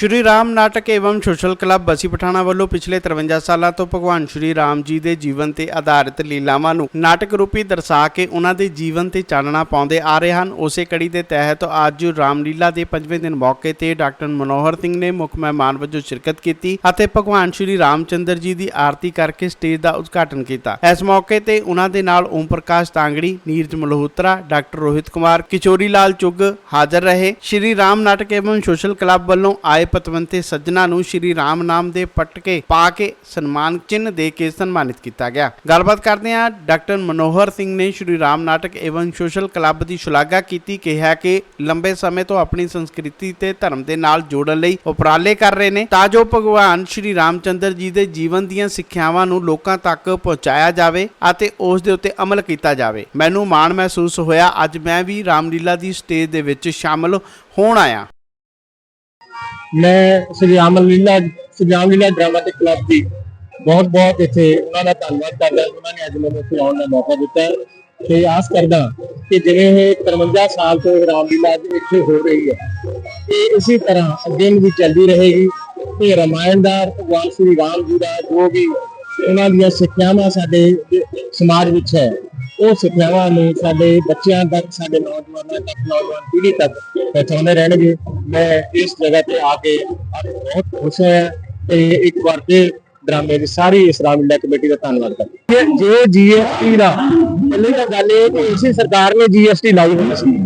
ਸ਼੍ਰੀ ਰਾਮ ਨਾਟਕ ਏਵੰ social club Bassi Pathana ਵੱਲੋਂ ਪਿਛਲੇ 53 ਸਾਲਾਂ ਤੋਂ ਭਗਵਾਨ ਸ਼੍ਰੀ ਰਾਮ ਜੀ ਦੇ ਜੀਵਨ ਤੇ ਆਧਾਰਿਤ ਲੀਲਾਵਾਂ ਨੂੰ ਨਾਟਕ ਰੂਪੀ ਦਰਸਾ ਕੇ ਉਹਨਾਂ ਦੇ ਜੀਵਨ ਤੇ ਚਾਨਣਾ ਪਾਉਂਦੇ ਆ ਰਹੇ ਹਨ। ਉਸੇ ਕੜੀ ਦੇ ਤਹਿਤ ਅੱਜ ਰਾਮਲੀਲਾ ਦੇ ਪੰਜਵੇਂ ਦਿਨ ਮੌਕੇ ਤੇ ਡਾਕਟਰ ਮਨੋਹਰ ਸਿੰਘ ਨੇ ਮੁੱਖ ਮਹਿਮਾਨ ਵਜੋਂ ਸ਼ਿਰਕਤ ਕੀਤੀ ਅਤੇ ਭਗਵਾਨ ਸ਼੍ਰੀ ਰਾਮਚੰਦਰ ਜੀ ਦੀ ਆਰਤੀ ਕਰਕੇ ਸਟੇਜ ਦਾ ਉਦਘਾਟਨ ਕੀਤਾ। ਇਸ ਮੌਕੇ ਤੇ ਉਹਨਾਂ ਦੇ ਨਾਲ ਓਮ ਪ੍ਰਕਾਸ਼ ਤਾਂਗੜੀ, ਨੀਰਜ ਮਲਹੋਤਰਾ, ਡਾਕਟਰ ਰੋਹਿਤ ਕੁਮਾਰ ਕਿਚੋਰੀ ਲਾਲ ਚੁੱਗ ਹਾਜ਼ਰ ਰਹੇ। ਸ਼੍ਰੀ ਰਾਮ ਨਾਟਕ ਏਵੰ ਸੋਸ਼ਲ ਕਲੱਬ ਵੱਲੋਂ ਆਏ ਪਤਵੰਤੇ ਸੱਜਣਾ ਨੂੰ ਸ਼੍ਰੀ ਰਾਮ ਨਾਮ ਦੇ ਪਟਕੇ ਪਾ ਕੇ ਸਨਮਾਨ ਚਿੰਨ੍ਹ ਦੇ ਕੇ ਸਨਮਾਨਿਤ ਕੀਤਾ ਗਿਆ। ਗੱਲਬਾਤ ਕਰਦੇ ਹਾਂ ਡਾਕਟਰ ਮਨੋਹਰ ਸਿੰਘ ਨੇ ਸ਼੍ਰੀ ਰਾਮ ਨਾਟਕ ਏਵੰ ਸੋਸ਼ਲ ਕਲੱਬ ਦੀ ਸ਼ਲਾਘਾ ਕੀਤੀ, ਕਿਹਾ ਕਿ ਲੰਬੇ ਸਮੇਂ ਤੋਂ ਆਪਣੀ ਸੰਸਕ੍ਰਿਤੀ ਤੇ ਧਰਮ ਦੇ ਨਾਲ ਜੋੜਨ ਲਈ ਉਪਰਾਲੇ ਕਰ ਰਹੇ ਨੇ। ਤਾਂ ਜੋ ਭਗਵਾਨ ਸ਼੍ਰੀ ਰਾਮਚੰਦਰ ਜੀ ਦੇ ਜੀਵਨ ਦੀਆਂ ਸਿੱਖਿਆਵਾਂ ਨੂੰ ਲੋਕਾਂ ਤੱਕ ਪਹੁੰਚਾਇਆ ਜਾਵੇ ਅਤੇ ਉਸ ਦੇ ਉੱਤੇ ਅਮਲ ਕੀਤਾ ਜਾਵੇ। ਮੈਨੂੰ ਮਾਣ ਮਹਿਸੂਸ ਹੋਇਆ, ਅੱਜ ਮੈਂ ਵੀ ਰਾਮਲੀਲਾ ਦੀ ਸਟੇਜ ਦੇ ਵਿੱਚ ਸ਼ਾਮਲ ਹੋਣ ਆਇਆ। ਮੈਂ ਸ੍ਰੀ ਰਾਮ ਲੀਲਾ, ਸ੍ਰੀ ਰਾਮ ਲੀਲਾ ਡਰਾਮਾ ਕਲੱਬ ਦੀ ਬਹੁਤ ਬਹੁਤ ਇੱਥੇ ਉਹਨਾਂ ਦਾ ਧੰਨਵਾਦ ਕਰਦਾ, ਉਹਨਾਂ ਨੇ ਅੱਜ ਮੈਨੂੰ ਇੱਥੇ ਆਉਣ ਦਾ ਮੌਕਾ ਦਿੱਤਾ। ਤੇ ਆਸ ਕਰਦਾ ਕਿ ਜਿਵੇਂ ਇਹ 53 ਸਾਲ ਤੋਂ ਇਹ ਰਾਮ ਲੀਲਾ ਇੱਥੇ ਹੋ ਰਹੀ ਹੈ, ਤੇ ਇਸੇ ਤਰ੍ਹਾਂ ਅੱਗੇ ਵੀ ਚੱਲਦੀ ਰਹੇਗੀ। ਤੇ ਰਮਾਇਣ ਦਾ ਭਗਵਾਨ ਸ੍ਰੀ ਰਾਮ ਜੀ ਦਾ ਜੋ ਵੀ ਉਹਨਾਂ ਦੀਆਂ ਸਿੱਖਿਆਵਾਂ ਸਾਡੇ ਸਮਾਜ ਵਿੱਚ ਹੈ ਉਹ ਸਿੱਖਿਆਵਾਂ ਨੂੰ ਸਾਡੇ ਬੱਚਿਆਂ ਤੱਕ, ਸਾਡੇ ਨੌਜਵਾਨਾਂ ਤੱਕ, ਨੌਜਵਾਨ ਪੀੜ੍ਹੀ ਤੱਕ ਪਹੁੰਚਾਉਂਦੇ ਰਹਿਣਗੇ। ਮੈਂ ਇਸ ਜਗ੍ਹਾ ਤੇ ਆ ਕੇ ਅੱਜ ਬਹੁਤ ਖੁਸ਼ ਹਾਂ ਤੇ ਇੱਕ ਵਾਰ ਫਿਰ ਡਰਾਮੇ ਦੀ ਸਾਰੀ ਇਸਲਾਮ ਇੰਡੀਆ ਕਮੇਟੀ ਦਾ ਧੰਨਵਾਦ ਕਰਦਾ ਜੇ ਜੀਐਸਟੀ ਦਾ, ਪਹਿਲੇ ਤਾਂ ਗੱਲ ਇਹ ਕਿ ਇਸੇ ਸਰਕਾਰ ਨੇ ਜੀਐਸਟੀ ਲਾਈ ਹੋਈ ਸੀ।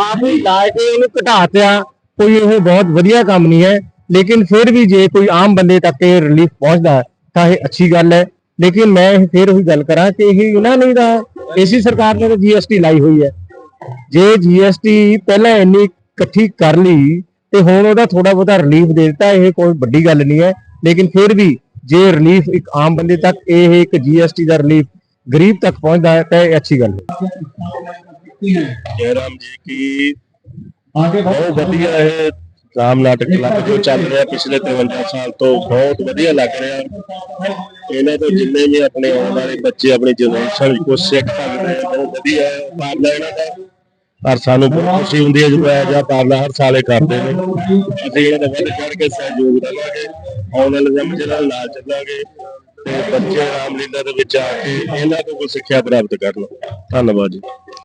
ਆਪ ਹੀ ਲਾ ਕੇ ਇਹਨੂੰ ਘਟਾਤਿਆ ਕੋਈ ਇਹ ਬਹੁਤ ਵਧੀਆ ਕੰਮ ਨਹੀਂ ਹੈ। ਲੇਕਿਨ ਫਿਰ ਵੀ ਜੇ ਕੋਈ ਆਮ ਬੰਦੇ ਤੱਕ ਇਹ ਰਿਲੀਫ ਪਹੁੰਚਦਾ ਤਾਂ ਇਹ ਅੱਛੀ ਗੱਲ ਹੈ। ਲੇਕਿਨ ਮੈਂ ਇਹ ਫਿਰ ਉਹੀ ਗੱਲ ਕਰਾਂ ਕਿ ਇਹ ਇਹਨਾਂ ਨੇ ਤਾਂ ਇਸੇ ਸਰਕਾਰ ਨੇ ਤਾਂ ਜੀਐਸਟੀ ਲਾਈ ਹੋਈ ਹੈ। ਜੇ ਜੀਐਸਟੀ ਪਹਿਲਾਂ ਇੰਨੀ ਇਕੱਠੀ ਕਰ ਲਈ ਤੇ ਹੁਣ ਉਹਦਾ ਥੋੜਾ ਬਹੁਤਾ ਰਿਲੀਫ ਦੇ ਦਿੱਤਾ ਇਹ ਕੋਈ ਵੱਡੀ ਗੱਲ ਨਹੀਂ ਹੈ। ਲੇਕਿਨ ਫਿਰ ਵੀ ਜੇ ਰਿਲੀਫ ਇੱਕ ਆਮ ਬੰਦੇ ਤੱਕ ਇਹ ਇੱਕ ਜੀਐਸਟੀ ਦਾ ਰਿਲੀਫ ਗਰੀਬ ਤੱਕ ਪਹੁੰਚਦਾ ਹੈ ਤਾਂ ਇਹ ਅੱਛੀ ਗੱਲ ਹੈ। ਜੈ ਰਾਮ ਜੀ ਕੀ ਬਹੁਤ ਵਧੀਆ ਹੈ। ਰਾਮ ਨਾਟਕ ਕਲੱਬ ਜੋ ਚੱਲ ਰਿਹਾ ਪਿਛਲੇ 53 ਸਾਲ ਤੋਂ, ਬਹੁਤ ਵਧੀਆ ਲੱਗ ਰਿਹਾ। ਇਹਨਾਂ ਤੋਂ ਜਿੰਨੇ ਵੀ ਆਪਣੇ ਆਉਣ ਵਾਲੇ ਬੱਚੇ, ਆਪਣੀ ਜਨਰੇਸ਼ਨ ਕੁਝ ਸਿੱਖ ਸਕਦੇ ਨੇ ਬਹੁਤ ਵਧੀਆ ਹੈ ਪਾਰਲਾ ਇਹਨਾਂ ਦਾ। ਪਰ ਸਾਨੂੰ ਬਹੁਤ ਖੁਸ਼ੀ ਹੁੰਦੀ ਹੈ ਜਦੋਂ ਇਹ ਜਿਹਾ ਪਾਰਲਾ ਹਰ ਸਾਲੇ ਕਰਦੇ ਨੇ। ਅਸੀਂ ਇਹਨਾਂ ਦਾ ਵੱਧ ਚੜ ਕੇ ਸਹਿਯੋਗ ਦੇਵਾਂਗੇ, ਆਉਣ ਵਾਲੇ ਸਮੇਂ ਚ ਨਾਲ ਚੱਲਾਂਗੇ ਤੇ ਬੱਚੇ ਰਾਮਲੀਲਾ ਦੇ ਵਿੱਚ ਆ ਕੇ ਇਹਨਾਂ ਤੋਂ ਕੋਈ ਸਿੱਖਿਆ ਪ੍ਰਾਪਤ ਕਰਨ। ਧੰਨਵਾਦ ਜੀ।